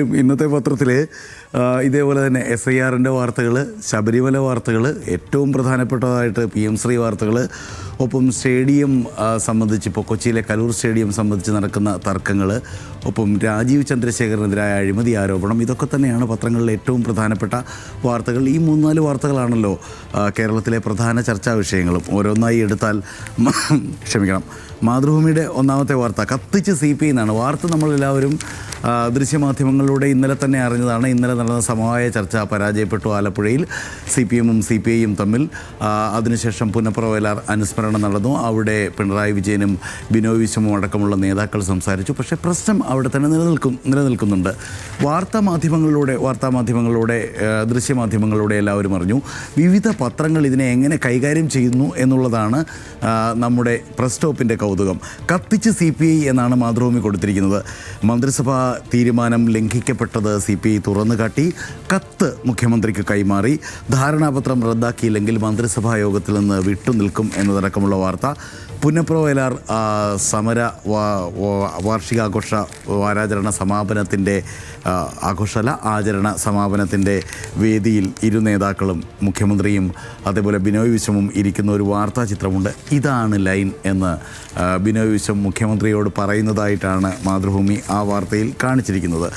ഇന്നത്തെ പത്രത്തിൽ ഇതേപോലെ തന്നെ എസ് ഐ ആറിന്റെ വാർത്തകൾ ശബരിമല വാർത്തകൾ ഏറ്റവും പ്രധാനപ്പെട്ടതായിട്ട് പി എം ശ്രീ വാർത്തകൾ ഒപ്പം സ്റ്റേഡിയം സംബന്ധിച്ച് ഇപ്പോൾ കൊച്ചിയിലെ കലൂർ സ്റ്റേഡിയം സംബന്ധിച്ച് നടക്കുന്ന തർക്കങ്ങൾ ഒപ്പം രാജീവ് ചന്ദ്രശേഖരനെതിരായ അഴിമതി ആരോപണം ഇതൊക്കെ തന്നെയാണ് പത്രങ്ങളിലെ ഏറ്റവും പ്രധാനപ്പെട്ട വാർത്തകൾ. ഈ മൂന്നാൽ വാർത്തകളാണല്ലോ കേരളത്തിലെ പ്രധാന ചർച്ചാ വിഷയങ്ങളും. ഓരോന്നായി എടുത്താൽ ക്ഷമിക്കണം. മാതൃഭൂമിയുടെ ഒന്നാമത്തെ വാർത്ത കത്തിച്ച് സി പി എന്നാണ് വാർത്ത നമ്മളെല്ലാവരും ദൃശ്യമാധ്യമങ്ങളിലൂടെ ഇന്നലെ തന്നെ അറിഞ്ഞതാണ്. ഇന്നലെ നടന്ന സമവായ ചർച്ച പരാജയപ്പെട്ടു ആലപ്പുഴയിൽ. സി പി എമ്മും സി പി ഐയും തമ്മിൽ അതിനുശേഷം പുനഃപ്രവേലാർ അനുസ്മരണം നടന്നു. അവിടെ പിണറായി വിജയനും ബിനോയ് വിശ്വമും അടക്കമുള്ള നേതാക്കൾ സംസാരിച്ചു. പക്ഷേ പ്രശ്നം അവിടെ തന്നെ നിലനിൽക്കും നിലനിൽക്കുന്നുണ്ട്. വാർത്താ മാധ്യമങ്ങളിലൂടെ വാർത്താ മാധ്യമങ്ങളിലൂടെ ദൃശ്യമാധ്യമങ്ങളിലൂടെ എല്ലാവരും അറിഞ്ഞു. വിവിധ പത്രങ്ങൾ ഇതിനെ എങ്ങനെ കൈകാര്യം ചെയ്യുന്നു എന്നുള്ളതാണ് നമ്മുടെ പ്രസ് സ്റ്റോപ്പിന്റെ കൗതുകം. കത്തിച്ച് സി പി ഐ എന്നാണ് മാതൃഭൂമി കൊടുത്തിരിക്കുന്നത്. മന്ത്രിസഭാ തീരുമാനം ലംഘിക്കപ്പെട്ടത് സി പി ഐ തുറന്നു കാട്ടി കത്ത് മുഖ്യമന്ത്രിക്ക് കൈമാറി ധാരണാപത്രം റദ്ദാക്കിയില്ലെങ്കിൽ മന്ത്രിസഭാ യോഗത്തിൽ നിന്ന് വിട്ടുനിൽക്കും എന്നതടക്കമുള്ള വാർത്ത പുന്നപ്ര വയലാർ സമര വാർഷികാഘോഷ വാരാചരണ സമാപനത്തിന്റെ ആഘോഷല ആചരണ സമാപനത്തിന്റെ വേദിയിൽ ഇരു നേതാക്കളും മുഖ്യമന്ത്രിയും അതേപോലെ ബിനോയ് വിശ്വമും ഇരിക്കുന്ന ഒരു വാർത്താ ചിത്രമുണ്ട്. ഇതാണ് ലൈൻ എന്ന് ബിനോയ് വിശ്വം മുഖ്യമന്ത്രിയോട് പറയുന്നതായിട്ടാണ് മാതൃഭൂമി ആ വാർത്തയിൽ കാണിച്ചിരിക്കുന്നത്.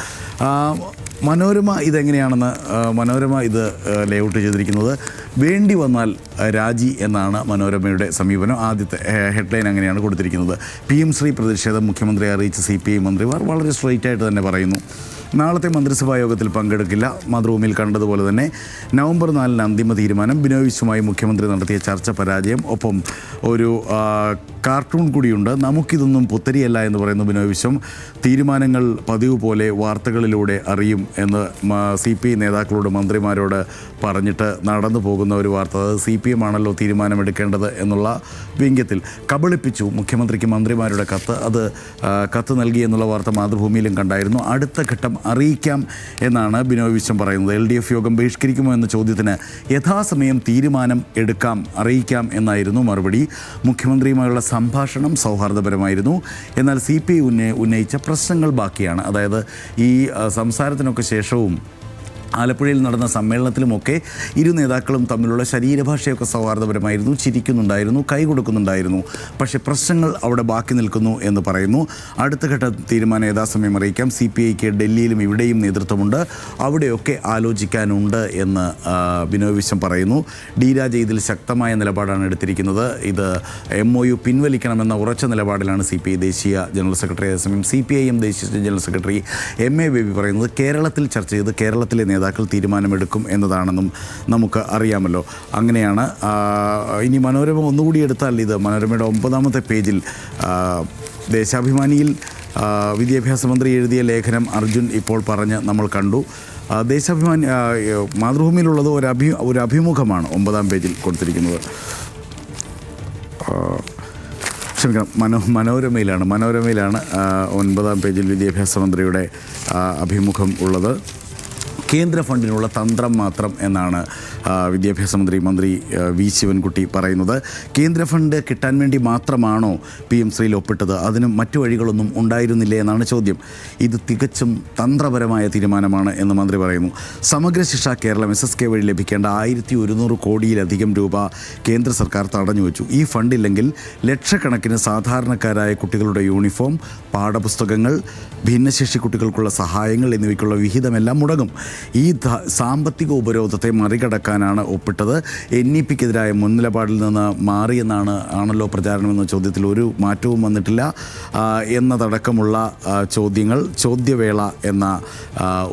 മനോരമ ഇതെങ്ങനെയാണെന്ന് മനോരമ ഇത് ലേഔട്ട് ചെയ്തിരിക്കുന്നത്. വേണ്ടി വന്നാൽ രാജി എന്നാണ് മനോരമയുടെ സമീപനം. ആദ്യത്തെ ഹെഡ്ലൈൻ അങ്ങനെയാണ് കൊടുത്തിരിക്കുന്നത്. പി എം ശ്രീ പ്രതിഷേധം മുഖ്യമന്ത്രിയെ അറിയിച്ച സി പി ഐ മന്ത്രിമാർ വളരെ സ്ട്രൈറ്റ് ആയിട്ട് തന്നെ പറയുന്നു. നാളത്തെ മന്ത്രിസഭാ യോഗത്തിൽ പങ്കെടുക്കില്ല. മാതൃഭൂമിയിൽ കണ്ടതുപോലെ തന്നെ നവംബർ നാലിന് അന്തിമ തീരുമാനം. ബിനോയ് വിശ്വമായി മുഖ്യമന്ത്രി നടത്തിയ ചർച്ച പരാജയം. ഒപ്പം ഒരു കാർട്ടൂൺ കൂടിയുണ്ട്. നമുക്കിതൊന്നും പുത്തരിയല്ല എന്ന് പറയുന്ന ബിനോയ് വിശ്വം തീരുമാനങ്ങൾ പതിവ് പോലെ വാർത്തകളിലൂടെ അറിയും എന്ന് സി പി നേതാക്കളോട് മന്ത്രിമാരോട് പറഞ്ഞിട്ട് നടന്നു പോകുന്ന ഒരു വാർത്ത. അത് സി പി എം ആണല്ലോ തീരുമാനമെടുക്കേണ്ടത് എന്നുള്ള വ്യംഗ്യത്തിൽ കബളിപ്പിച്ചു മുഖ്യമന്ത്രിക്ക് മന്ത്രിമാരുടെ കത്ത്. അത് കത്ത് നൽകി എന്നുള്ള വാർത്ത മാതൃഭൂമിയിലും കണ്ടായിരുന്നു. അടുത്ത ഘട്ടം അറിയിക്കാം എന്നാണ് ബിനോയ് വിശ്വം പറയുന്നത്. എൽ ഡി എഫ് യോഗം ബഹിഷ്കരിക്കുമോ എന്ന ചോദ്യത്തിന് യഥാസമയം തീരുമാനം എടുക്കാം അറിയിക്കാം എന്നായിരുന്നു മറുപടി. മുഖ്യമന്ത്രിയുമായുള്ള സംഭാഷണം സൗഹാർദ്ദപരമായിരുന്നു. എന്നാൽ സി പി ഐ ഉന്നയിച്ച പ്രശ്നങ്ങൾ ബാക്കിയാണ്. അതായത് ഈ സംസാരത്തിനൊക്കെ ശേഷവും ആലപ്പുഴയിൽ നടന്ന സമ്മേളനത്തിലുമൊക്കെ ഇരു നേതാക്കളും തമ്മിലുള്ള ശരീരഭാഷയൊക്കെ സൗഹാർദ്ദപരമായിരുന്നു ചിരിക്കുന്നുണ്ടായിരുന്നു കൈ കൊടുക്കുന്നുണ്ടായിരുന്നു. പക്ഷേ പ്രശ്നങ്ങൾ അവിടെ ബാക്കി നിൽക്കുന്നു എന്ന് പറയുന്നു. അടുത്ത ഘട്ട തീരുമാനം യഥാസമയം അറിയിക്കാം. സി പി ഐക്ക് ഡൽഹിയിലും ഇവിടെയും നേതൃത്വമുണ്ട്. അവിടെയൊക്കെ ആലോചിക്കാനുണ്ട് എന്ന് വിനോദ് വിശ്വം പറയുന്നു. ഡി രാജ ഇതിൽ ശക്തമായ നിലപാടാണ് എടുത്തിരിക്കുന്നത്. ഇത് എം ഒ യു പിൻവലിക്കണമെന്ന ഉറച്ച നിലപാടിലാണ് സി പി ഐ ദേശീയ ജനറൽ സെക്രട്ടറി. അതേസമയം സി പി ഐ എം ദേശീയ general secretary M A Baby പറയുന്നത് കേരളത്തിൽ ചർച്ച ചെയ്ത് കേരളത്തിലെ നേതാക്കൾ തീരുമാനമെടുക്കും എന്നതാണെന്നും നമുക്ക് അറിയാമല്ലോ. അങ്ങനെയാണ് ഇനി മനോരമ ഒന്നുകൂടി എടുത്താൽ ഇത് മനോരമയുടെ ഒമ്പതാമത്തെ പേജിൽ ദേശാഭിമാനിയിൽ വിദ്യാഭ്യാസ മന്ത്രി എഴുതിയ ലേഖനം അർജുൻ ഇപ്പോൾ പറഞ്ഞ് നമ്മൾ കണ്ടു. ദേശാഭിമാനി മാതൃഭൂമിയിലുള്ളത് ഒരു അഭി ഒരു അഭിമുഖമാണ് ഒമ്പതാം പേജിൽ കൊടുത്തിരിക്കുന്നത്. ക്ഷമിക്കണം മനോ മനോരമയിലാണ് മനോരമയിലാണ് ഒൻപതാം പേജിൽ വിദ്യാഭ്യാസ മന്ത്രിയുടെ അഭിമുഖം ഉള്ളത്. കേന്ദ്ര ഫണ്ടിനുള്ള തന്ത്രം മാത്രം എന്നാണ് വിദ്യാഭ്യാസ മന്ത്രി മന്ത്രി വി ശിവൻകുട്ടി പറയുന്നത് കേന്ദ്ര ഫണ്ട് കിട്ടാൻ വേണ്ടി മാത്രമാണോ പി എം ശ്രീയിൽ ഒപ്പിട്ടത്? അതിന് മറ്റു വഴികളൊന്നും ഉണ്ടായിരുന്നില്ലേ എന്നാണ് ചോദ്യം. ഇത് തികച്ചും തന്ത്രപരമായ തീരുമാനമാണ് എന്ന് മന്ത്രി പറയുന്നു. സമഗ്ര ശിക്ഷ കേരളം എസ് എസ് കെ വഴി ലഭിക്കേണ്ട ആയിരത്തി ഒരുന്നൂറ് കോടിയിലധികം രൂപ കേന്ദ്ര സർക്കാർ തടഞ്ഞു വെച്ചു. ഈ ഫണ്ടില്ലെങ്കിൽ ലക്ഷക്കണക്കിന് സാധാരണക്കാരായ കുട്ടികളുടെ യൂണിഫോം പാഠപുസ്തകങ്ങൾ ഭിന്നശേഷി കുട്ടികൾക്കുള്ള സഹായങ്ങൾ എന്നിവയ്ക്കുള്ള വിഹിതമെല്ലാം മുടങ്ങും. ഈ സാമ്പത്തിക ഉപരോധത്തെ മറികടക്കാനാണ് ഒപ്പിട്ടത്. എൻ ഇ പിക്കെതിരായ മുൻനിലപാടിൽ നിന്ന് മാറിയെന്നാണ് ആണല്ലോ പ്രചാരണമെന്ന ചോദ്യത്തിൽ ഒരു മാറ്റവും വന്നിട്ടില്ല. എന്നതടക്കമുള്ള ചോദ്യങ്ങൾ ചോദ്യവേള എന്ന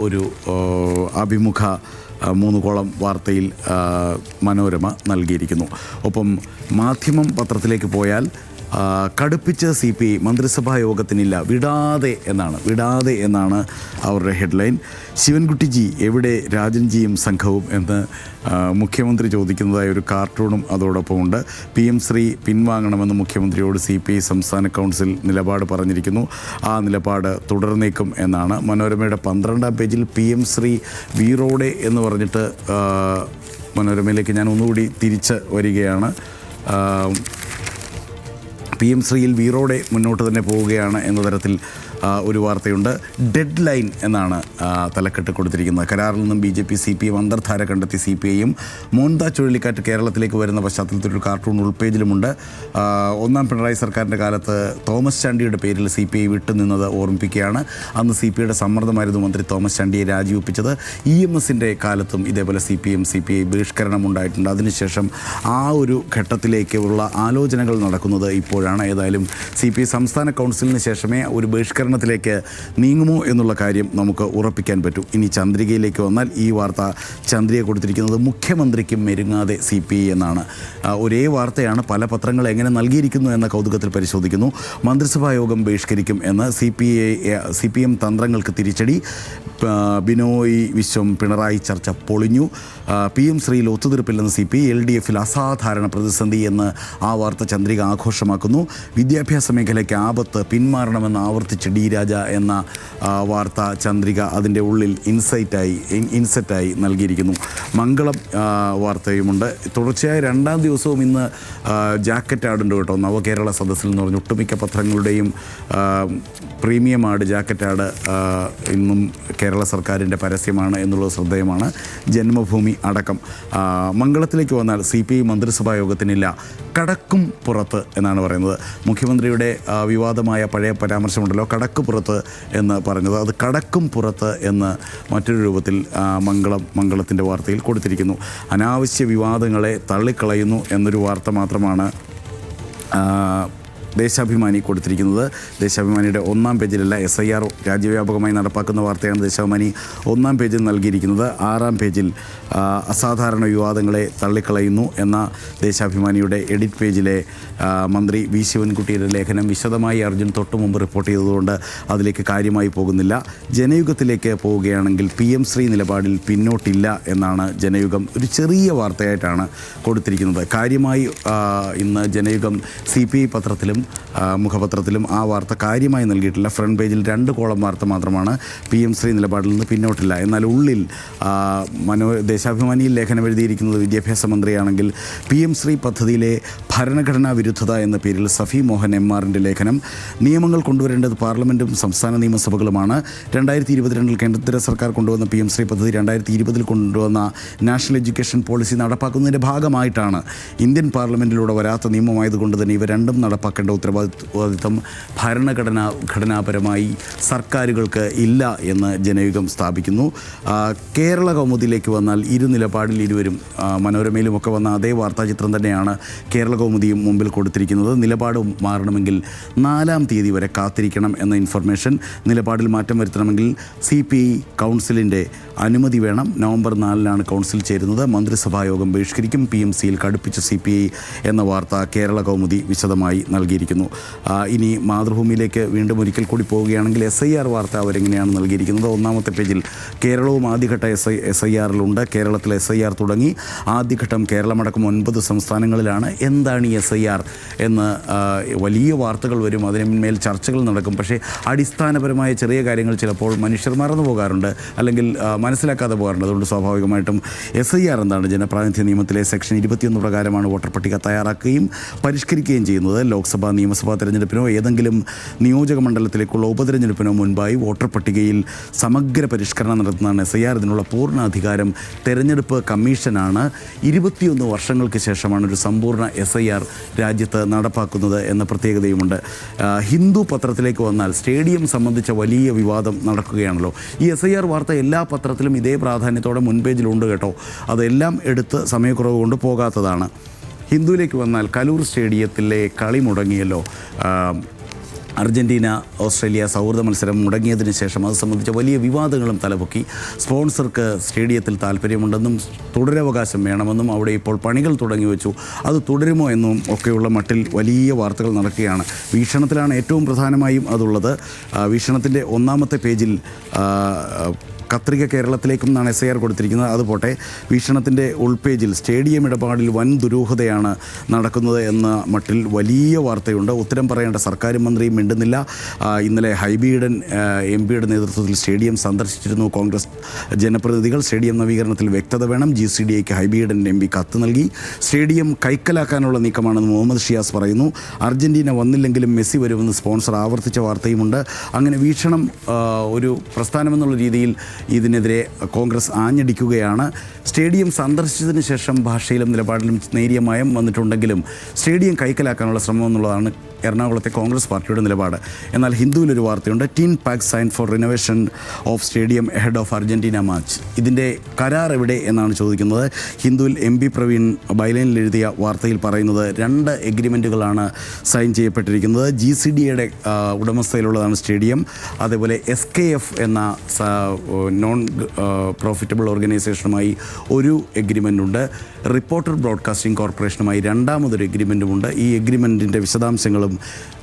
ഒരു അഭിമുഖ മൂന്ന് കോളം വാർത്തയിൽ മനോരമ നൽകിയിരിക്കുന്നു. ഒപ്പം മാധ്യമം പത്രത്തിലേക്ക് പോയാൽ കടുപ്പിച്ച് സി പി മന്ത്രിസഭാ യോഗത്തിനില്ല. വിടാതെ എന്നാണ്. വിടാതെ എന്നാണ് അവരുടെ ഹെഡ്ലൈൻ. ശിവൻകുട്ടിജി എവിടെ രാജൻജിയും സംഘവും എന്ന് മുഖ്യമന്ത്രി ചോദിക്കുന്നതായ ഒരു കാർട്ടൂണും അതോടൊപ്പം ഉണ്ട് പി എം ശ്രീ പിൻവാങ്ങണമെന്ന് മുഖ്യമന്ത്രിയോട് സി പി ഐ സംസ്ഥാന കൗൺസിൽ നിലപാട് പറഞ്ഞിരിക്കുന്നു. ആ നിലപാട് തുടർന്നേക്കും എന്നാണ്. മനോരമയുടെ പന്ത്രണ്ടാം പേജിൽ പി എം ശ്രീ വീറോടെ എന്ന് പറഞ്ഞിട്ട് മനോരമയിലേക്ക് ഞാൻ ഒന്നുകൂടി തിരിച്ച് വരികയാണ്. പി എം ശ്രീയിൽ വീറോടെ മുന്നോട്ട് തന്നെ പോവുകയാണ് എന്ന തരത്തിൽ ഒരു വാർത്തയുണ്ട്. ഡെഡ് ലൈൻ എന്നാണ് തലക്കെട്ട് കൊടുത്തിരിക്കുന്നത്. കരാറിൽ നിന്നും B J P C P M അന്തർധാര കണ്ടെത്തി സി പി ഐയും മോന്ത ചുഴലിക്കാറ്റ് കേരളത്തിലേക്ക് വരുന്ന പശ്ചാത്തലത്തിൽ ഒരു കാർട്ടൂൺ ഉൾപേജിലുമുണ്ട് ഒന്നാം പിണറായി സർക്കാരിന്റെ കാലത്ത് തോമസ് ചാണ്ടിയുടെ പേരിൽ സി പി ഐ വിട്ടുനിന്നത് ഓർമ്മിപ്പിക്കുകയാണ്. അന്ന് സി പി ഐയുടെ സമ്മർദ്ദമായിരുന്നു മന്ത്രി തോമസ് ചാണ്ടിയെ രാജിവെപ്പിച്ചത്. ഇ എം എസിന്റെ കാലത്തും ഇതേപോലെ C P M C P I ബഹിഷ്കരണം ഉണ്ടായിട്ടുണ്ട് അതിനുശേഷം ആ ഒരു ഘട്ടത്തിലേക്കുള്ള ആലോചനകൾ നടക്കുന്നത് ഇപ്പോഴാണ്. ഏതായാലും സി പി ഐ സംസ്ഥാന കൗൺസിലിന് ശേഷമേ ഒരു ബഹിഷ്കരണത്തിലേക്ക് നീങ്ങുമോ എന്നുള്ള കാര്യം നമുക്ക് ഉറപ്പിക്കാൻ പറ്റും. ഇനി ചന്ദ്രികയിലേക്ക് വന്നാൽ ഈ വാർത്ത ചന്ദ്രിക കൊടുത്തിരിക്കുന്നത് മുഖ്യമന്ത്രിക്കും മെരുങ്ങാതെ സി പി ഐ എന്നാണ്. ഒരേ വാർത്തയാണ് പല പത്രങ്ങൾ എങ്ങനെ നൽകിയിരിക്കുന്നു എന്ന കൗതുകത്തിൽ പരിശോധിക്കുന്നു. മന്ത്രിസഭാ യോഗം ബഹിഷ്കരിക്കും എന്ന് C P I C P M തന്ത്രങ്ങൾക്ക് തിരിച്ചടി. ബിനോയ് വിശ്വം പിണറായി ചർച്ച പൊളിഞ്ഞു. പി എം ശ്രീയിൽ ഒത്തുതീർപ്പില്ലെന്ന് സി പി എൽ ഡി എഫിൽ അസാധാരണ പ്രതിസന്ധി എന്ന് ആ വാർത്ത ചന്ദ്രിക ആഘോഷമാക്കുന്നു. വിദ്യാഭ്യാസ മേഖലയ്ക്ക് ആപത്ത് പിന്മാറണമെന്ന് ആവർത്തിച്ച് ഡി രാജ എന്ന വാർത്ത ചന്ദ്രിക അതിന്റെ ഉള്ളിൽ ഇൻസൈറ്റായി ഇൻ- ഇൻസെറ്റായി നൽകിയിരിക്കുന്നു. മംഗളം വാർത്തയുമുണ്ട്. തുടർച്ചയായ രണ്ടാം ദിവസവും ഇന്ന് ജാക്കറ്റ് ആടുണ്ട് കേട്ടോ. നവകേരള സദസ്സിൽ എന്ന് പറഞ്ഞു ഒട്ടുമിക്ക പത്രങ്ങളുടെയും പ്രീമിയം ആട് ജാക്കറ്റ് ആട് ഇന്നും കേരള സർക്കാരിന്റെ പരസ്യമാണ് എന്നുള്ളത് ശ്രദ്ധേയമാണ്. ജന്മഭൂമി അടക്കം. മംഗളത്തിലേക്ക് വന്നാൽ സി പി ഐ മന്ത്രിസഭാ യോഗത്തിനില്ല. കടക്കും പുറത്ത് എന്നാണ് പറയുന്നത്. മുഖ്യമന്ത്രിയുടെ വിവാദമായ പഴയ പരാമർശമുണ്ടല്ലോ. കടക്ക് പുറത്ത് എന്ന് പറഞ്ഞത്. അത് കടക്കും പുറത്ത് എന്ന് മറ്റൊരു രൂപത്തിൽ മംഗളം മംഗളത്തിന്റെ വാർത്തയിൽ കൊടുത്തിരിക്കുന്നു. അനാവശ്യ വിവാദങ്ങളെ തള്ളിക്കളയുന്നു എന്നൊരു വാർത്ത മാത്രമാണ് ദേശാഭിമാനി കൊടുത്തിരിക്കുന്നത്. ദേശാഭിമാനിയുടെ ഒന്നാം പേജിലല്ല എസ് ഐ ആർ രാജ്യവ്യാപകമായി നടപ്പാക്കുന്ന വാർത്തയാണ് ദേശാഭിമാനി ഒന്നാം പേജിൽ നൽകിയിരിക്കുന്നത്. ആറാം പേജിൽ അസാധാരണ വിവാദങ്ങളെ തള്ളിക്കളയുന്നു എന്ന ദേശാഭിമാനിയുടെ എഡിറ്റ് പേജിലെ മന്ത്രി വി ശിവൻകുട്ടിയുടെ ലേഖനം വിശദമായി അർജുൻ തൊട്ടു മുമ്പ് റിപ്പോർട്ട് ചെയ്തതുകൊണ്ട് അതിലേക്ക് കാര്യമായി പോകുന്നില്ല. ജനയുഗത്തിലേക്ക് പോവുകയാണെങ്കിൽ പി എം ശ്രീ നിലപാടിൽ പിന്നോട്ടില്ല എന്നാണ് ജനയുഗം ഒരു ചെറിയ വാർത്തയായിട്ടാണ് കൊടുത്തിരിക്കുന്നത്. കാര്യമായി ഇന്ന് ജനയുഗം സി പി ഐ പത്രത്തിലും മുഖപത്രത്തിലും ആ വാർത്ത കാര്യമായി നൽകിയിട്ടില്ല. ഫ്രണ്ട് പേജിൽ രണ്ട് കോളം വാർത്ത മാത്രമാണ് പി എം ശ്രീ നിലപാടിൽ നിന്ന് പിന്നോട്ടില്ല. എന്നാൽ ഉള്ളിൽ മനോ ദേശാഭിമാനിയിൽ ലേഖനം എഴുതിയിരിക്കുന്നത് വിദ്യാഭ്യാസ മന്ത്രിയാണെങ്കിൽ പി എം ശ്രീ പദ്ധതിയിലെ ഭരണഘടനാ വിരുദ്ധത എന്ന പേരിൽ സഫി മോഹൻ എം ആറിന്റെ ലേഖനം നിയമങ്ങൾ കൊണ്ടുവരേണ്ടത് പാർലമെന്റും സംസ്ഥാന നിയമസഭകളുമാണ്. രണ്ടായിരത്തി ഇരുപത്തിരണ്ടിൽ കേന്ദ്ര സർക്കാർ കൊണ്ടുവന്ന പി എം ശ്രീ പദ്ധതി രണ്ടായിരത്തി ഇരുപതിൽ കൊണ്ടുവന്ന നാഷണൽ എഡ്യൂക്കേഷൻ പോളിസി നടപ്പാക്കുന്നതിന്റെ ഭാഗമായിട്ടാണ് ഇന്ത്യൻ പാർലമെന്റിലൂടെ വരാത്ത നിയമമായതുകൊണ്ട് തന്നെ ഇവ രണ്ടും നടപ്പാക്കേണ്ട ഉത്തരവാദിത്വം ഭരണഘടനാ ഘടനാപരമായി സർക്കാരുകൾക്ക് ഇല്ല എന്ന് ജനയുഗം സ്ഥാപിക്കുന്നു. കേരള കൗമുദിയിലേക്ക് വന്നാൽ ഇരു നിലപാടിൽ ഇരുവരും മനോരമയിലും ഒക്കെ വന്ന അതേ വാർത്താചിത്രം തന്നെയാണ് കേരള കൗമുദിയും മുമ്പിൽ കൊടുത്തിരിക്കുന്നത്. നിലപാട് മാറണമെങ്കിൽ നാലാം തീയതി വരെ കാത്തിരിക്കണം എന്ന ഇൻഫർമേഷൻ നിലപാടിൽ മാറ്റം വരുത്തണമെങ്കിൽ സി പി കൗൺസിലിന്റെ അനുമതി വേണം. നവംബർ നാലിനാണ് കൗൺസിൽ ചേരുന്നത്. മന്ത്രിസഭായോഗം ബഹിഷ്കരിക്കും. പി എം സിയിൽ കടുപ്പിച്ച സി പി ഐ എന്ന വാർത്ത കേരള കൗമുദി വിശദമായി നൽകിയിരിക്കുന്നു. ഇനി മാതൃഭൂമിയിലേക്ക് വീണ്ടും ഒരിക്കൽ കൂടി പോവുകയാണെങ്കിൽ എസ് ഐ ആർ വാർത്ത അവരെങ്ങനെയാണ് നൽകിയിരിക്കുന്നത്? ഒന്നാമത്തെ പേജിൽ കേരളവും ആദ്യഘട്ട എസ് ഐ എസ് ഐ ആറിലുണ്ട്. കേരളത്തിൽ എസ് ഐ ആർ തുടങ്ങി. ആദ്യഘട്ടം കേരളമടക്കം ഒൻപത് സംസ്ഥാനങ്ങളിലാണ്. എന്താണ് ഈ എസ് ഐ ആർ എന്ന് വലിയ വാർത്തകൾ വരും. അതിനുമേൽ ചർച്ചകൾ നടക്കും. പക്ഷേ അടിസ്ഥാനപരമായ ചെറിയ കാര്യങ്ങൾ ചിലപ്പോൾ മനുഷ്യർ മറന്നു പോകാറുണ്ട് അല്ലെങ്കിൽ മനസ്സിലാക്കാതെ പോകാറുണ്ട്. അതുകൊണ്ട് സ്വാഭാവികമായിട്ടും എസ് ഐ ആർ എന്താണ് ജനപ്രാതിനിധ്യ നിയമത്തിലെ സെക്ഷൻ ഇരുപത്തിയൊന്ന് പ്രകാരമാണ് വോട്ടർ പട്ടിക തയ്യാറാക്കുകയും പരിഷ്കരിക്കുകയും ചെയ്യുന്നത്. ലോക്സഭാ നിയമസഭാ തെരഞ്ഞെടുപ്പിനോ ഏതെങ്കിലും നിയോജക മണ്ഡലത്തിലേക്കുള്ള ഉപതെരഞ്ഞെടുപ്പിനോ മുൻപായി വോട്ടർ പട്ടികയിൽ സമഗ്ര പരിഷ്കരണം നടത്തുന്നതാണ് എസ് ഐ ആർ ഇതിനുള്ള പൂർണ അധികാരം തെരഞ്ഞെടുപ്പ് കമ്മീഷനാണ്. ഇരുപത്തിയൊന്ന് വർഷങ്ങൾക്ക് ശേഷമാണ് ഒരു സമ്പൂർണ എസ് ഐ ആർ രാജ്യത്ത് നടപ്പാക്കുന്നത് എന്ന പ്രത്യേകതയുമുണ്ട്. ഹിന്ദു പത്രത്തിലേക്ക് വന്നാൽ സ്റ്റേഡിയം സംബന്ധിച്ച വലിയ വിവാദം നടക്കുകയാണല്ലോ. ഈ എസ് ഐ ആർ വാർത്ത എല്ലാ പത്രത്തിലും ഇതേ പ്രാധാന്യത്തോടെ മുൻപേജിലുണ്ട് കേട്ടോ. അതെല്ലാം എടുത്ത് സമയക്കുറവ് കൊണ്ട് പോകാത്തതാണ്. ഹിന്ദുവിലേക്ക് വന്നാൽ കലൂർ സ്റ്റേഡിയത്തിലെ കളി മുടങ്ങിയല്ലോ. അർജന്റീന ഓസ്ട്രേലിയ സൗഹൃദ മത്സരം മുടങ്ങിയതിന് ശേഷം അത് സംബന്ധിച്ച വലിയ വിവാദങ്ങളും തലപൊക്കി. സ്പോൺസർക്ക് സ്റ്റേഡിയത്തിൽ താല്പര്യമുണ്ടെന്നും തുടരവകാശം വേണമെന്നും അവിടെ ഇപ്പോൾ പണികൾ തുടങ്ങി വെച്ചു. അത് തുടരുമോ എന്നും ഒക്കെയുള്ള മട്ടിൽ വലിയ വാർത്തകൾ നടക്കുകയാണ്. വീക്ഷണത്തിലാണ് ഏറ്റവും പ്രധാനമായും അതുള്ളത്. വീക്ഷണത്തിന്റെ ഒന്നാമത്തെ പേജിൽ കത്രിക കേരളത്തിലേക്കും എന്നാണ് എസ് ഐ ആർ കൊടുത്തിരിക്കുന്നത്. അത് പോട്ടെ വീക്ഷണത്തിന്റെ ഉൾപേജിൽ സ്റ്റേഡിയം ഇടപാടിൽ വൻ ദുരൂഹതയാണ് നടക്കുന്നത് എന്ന മട്ടിൽ വലിയ വാർത്തയുണ്ട്. ഉത്തരം പറയേണ്ട സർക്കാർ മന്ത്രിയും മിണ്ടുന്നില്ല. ഇന്നലെ ഹൈബീഡൻ എം പിയുടെ നേതൃത്വത്തിൽ സ്റ്റേഡിയം സന്ദർശിച്ചിരുന്നു കോൺഗ്രസ് ജനപ്രതിനിധികൾ. സ്റ്റേഡിയം നവീകരണത്തിൽ വ്യക്തത വേണം. ജി സി ഡി എക്ക് ഹൈബിയുടെ എം പി കത്ത് നൽകി. സ്റ്റേഡിയം കൈക്കലാക്കാനുള്ള നീക്കമാണെന്ന് മുഹമ്മദ് ഷിയാസ് പറയുന്നു. അർജന്റീന വന്നില്ലെങ്കിലും മെസ്സി വരുമെന്ന് സ്പോൺസർ ആവർത്തിച്ച വാർത്തയുമുണ്ട്. അങ്ങനെ വീക്ഷണം ഒരു പ്രസ്ഥാനമെന്നുള്ള രീതിയിൽ ഇതിനെതിരെ കോൺഗ്രസ് ആഞ്ഞടിക്കുകയാണ്. സ്റ്റേഡിയം സന്ദർശിച്ചതിന് ശേഷം ഭാഷയിലും നിലപാടിലും നേരിയ മയം വന്നിട്ടുണ്ടെങ്കിലും സ്റ്റേഡിയം കൈക്കലാക്കാനുള്ള ശ്രമം എന്നുള്ളതാണ് എറണാകുളത്തെ കോൺഗ്രസ് പാർട്ടിയുടെ നിലപാട്. എന്നാൽ ഹിന്ദുവിലൊരു വാർത്തയുണ്ട്. Twin pact sign for renovation of stadium head of Argentina match ഇതിന്റെ കരാർ എവിടെ എന്നാണ് ചോദിക്കുന്നത്. ഹിന്ദുവിൽ എം പി പ്രവീൺ ബൈലൈനിൽ എഴുതിയ വാർത്തയിൽ പറയുന്നത് രണ്ട് എഗ്രിമെന്റുകളാണ് സൈൻ ചെയ്യപ്പെട്ടിരിക്കുന്നത്. ജി സി ഡി എയുടെ ഉടമസ്ഥയിലുള്ളതാണ് സ്റ്റേഡിയം അതേപോലെ എസ് കെ എഫ് എന്ന നോൺ പ്രോഫിറ്റബിൾ ഓർഗനൈസേഷനുമായി ഒരു എഗ്രിമെന്റ് ഉണ്ട്. റിപ്പോർട്ടർ ബ്രോഡ്കാസ്റ്റിംഗ് കോർപ്പറേഷനുമായി രണ്ടാമതൊരു എഗ്രിമെന്റുമുണ്ട് ഈ എഗ്രിമെന്റിന്റെ വിശദാംശങ്ങളും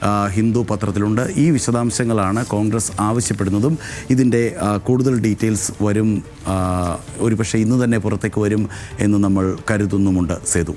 ആ, ഹിന്ദു പത്രത്തിലുണ്ട്. ഈ വിശദാംശങ്ങളാണ് കോൺഗ്രസ് ആവശ്യപ്പെടുന്നതും. ഇതിന്റെ കൂടുതൽ ഡീറ്റെയിൽസ് വരും ഒരുപക്ഷെ ഇന്ന് തന്നെ പുറത്തേക്ക് വരും എന്ന് നമ്മൾ കരുതുന്നുമുണ്ട് സേതു.